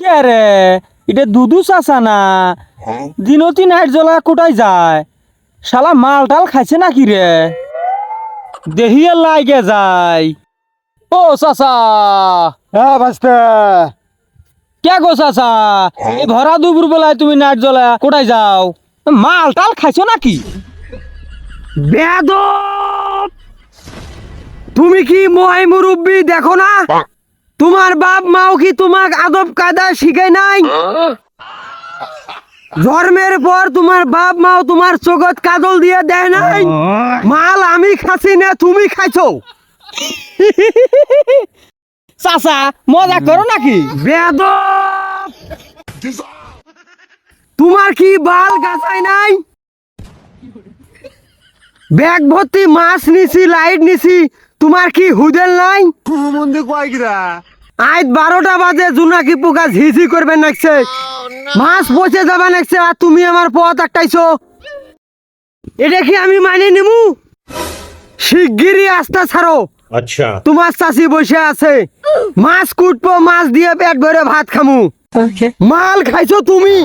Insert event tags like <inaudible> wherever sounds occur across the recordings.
কে রে? এটা দুধু চাচা না? দিনতি নাইট জ্বলা কোটায় যায়? শালা মাল টাল খাইছে নাকি রে? দেহিয়ে লাগে যায়। ও চাচা। হ্যাঁ বাস্তে কে গো চাচা? এই ভরা দুপুর বেলায় তুমি নাইট জ্বলা কোটায় যাও? মাল টাল খাইছো নাকি? বেদব তুমি কি মহাই মুরব্বী দেখো না? তোমার বাপ মাও কি তোমাক আদব কায়দা শিখাই নাই? জন্মের পর তোমার বাপ মাও তোমার চোখত কাজল দিয়ে দেয় নাই? মাল আমি খাসি না তুমি খাইছো? চাচা মজা করো নাকি? বেদব! তোমার কি বাল গাছাই নাই? ব্যাগ ভর্তি মাছ নিছি লাইট নিছি তোমার কি হুদেল নাই? মন্দি কয়েকরা আজ বারোটা বাজে জুনাকি পোকা ঝিঝি করবে নাকছে? মাছ পচে যাবে নাকছে আর তুমি আমার পথ আটকাইছো। এটা কি আমি মানে নিমু? শিগগিরই আস্তা ছাড়ো। আচ্ছা। তোমার চাষি বসে আছে। মাছ কুটবো মাছ দিয়ে পেট ভরে ভাত খামু। মাল খাইছো তুমি?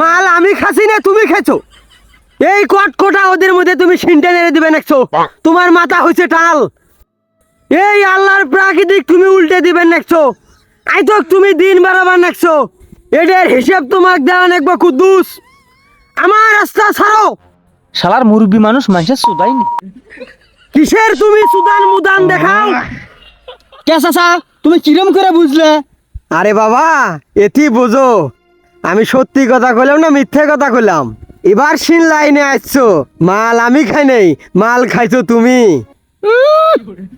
মাল আমি খাসি না তুমি খাইছো? এই কটকটা ওদের মধ্যে তুমি সিনটে নেড়ে দিবে নাকছো? তোমার মাথা হয়েছে টাল। এই আল্লাহর প্রাকৃতিক তুমি উল্টে দিবে নাকছো। আই তো তুমি দিন বাড়াবার নাকছো। এটার হিসাব তোমাক দেওয়া নাকবো কুদ্দুস। আমার রাস্তা ছাড়ো। শালার মুরব্বী মানুষ মানুষের সুদাইনি কিসের তুমি সুদান মুদান দেখাও? কে চাচা তুমি কিরম করে বুঝলে? আরে বাবা এটি বুঝো। আমি সত্যি কথা কইলাম না মিথ্যে কথা কইলাম? এবার সিন লাইনে আসছো। মাল আমি খাই নাই মাল খাইছো তুমি।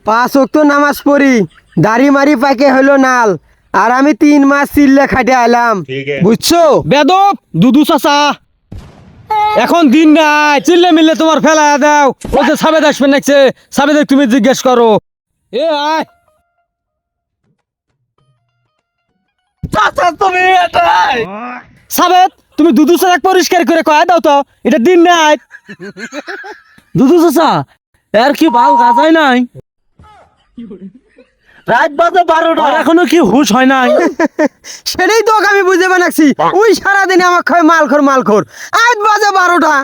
পাঁচ অক্ত নামাজ পড়ি দাড়ি মারি পাকে হলো নাল আর আমি তিন মাস চিল্লে খাটে আইলাম। বুঝছ? বেদব দুদু চাচা। এখন দিন নাই চিল্লে মিললে তোমার ফেলা দাও। ও যে সাবেদ আসবে নাকছে সাবেদ তুমি জিজ্ঞেস করো। এ আয়। চাচা তুমি এটাই। সাবেদ তুমি দুদু চাচা পরিষ্কার করে কয়া দাও তো এটা দিন নাই। দুদু চাচা এর কি ভালো গাজাই নাই? রাত বাজে বারোটা। এখনও কি হুশ হয় নাই? <laughs> সেটাই তো আমি বুঝে বানাচ্ছি। ওই সারাদিন আমার খায় আজ বাজে বারোটা।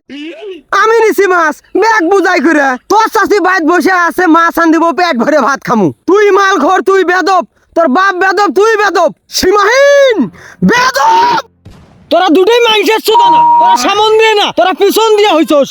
আমি নিছি মাছ ব্যাগ বুঝাই করে। তোর চাষি বাইত বসে আছে মাছ আন দিব পেট ভরে ভাত খামু। তুই মাল খোর তুই বেদব। তোর বাপ বেদব তুই বেদব। সীমাহীন! বেদব! তোরা দুটোই মাংসের চোদা না তোরা সামন দিয়ে না তোরা পিছন দিয়ে হইছস।